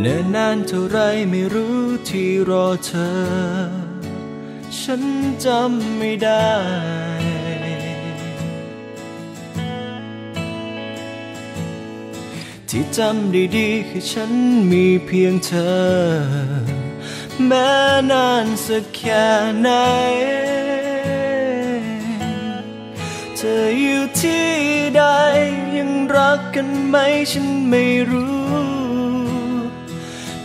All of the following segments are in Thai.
เนิ่นนานเท่าไรไม่รู้ที่รอเธอ ฉันจำไม่ได้ ที่จำได้ดีคือฉันมีเพียงเธอ แม้นานสักแค่ไหน เธออยู่ที่ใดยังรักกันไหมฉันไม่รู้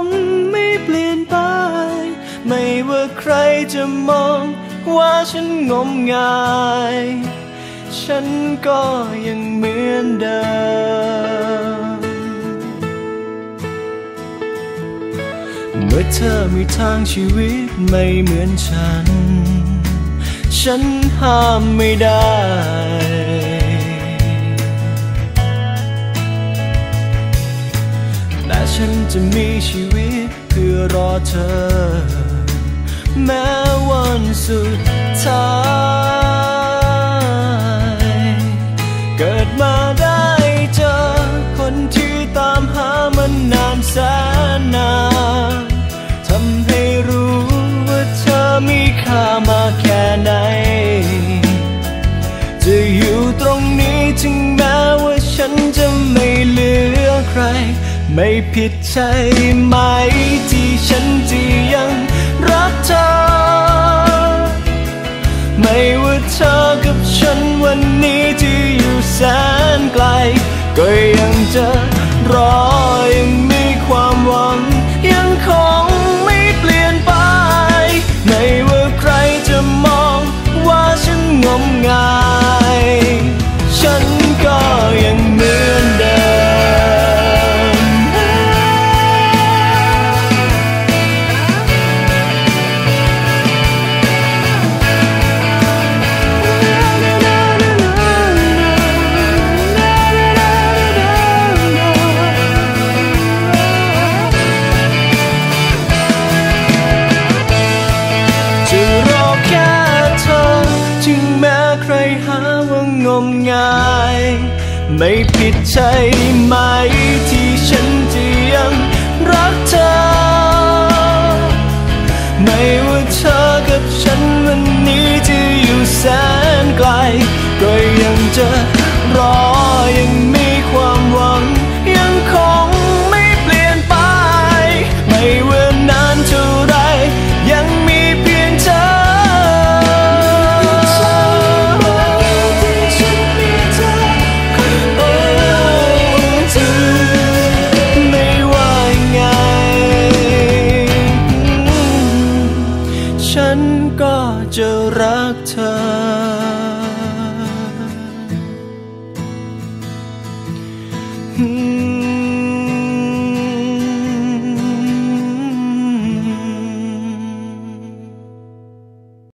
ง จะมองว่าฉันงมงาย ฉันก็ยังเหมือนเดิม เมื่อเธอมีทางชีวิตไม่เหมือนฉัน ฉันห้ามไม่ได้แต่ฉันจะมีชีวิตเพื่อรอเธอ แม้วันสุดท้าย เกิดมาได้เจอ คนที่ตามหามันนานแสนนานทำให้รู้ว่าเธอมีค่ามาแค่ไหน จะอยู่ตรงนี้ถึงแม้ว่าฉันจะไม่เหลือใคร ไม่ผิดใช่ไหมที่ฉันจ ว่าเธอกับฉันวันนี้ที่อยู่แสนไกล ก็ยังจะรอ ไม่ผิดใช่ไหม รักเธอ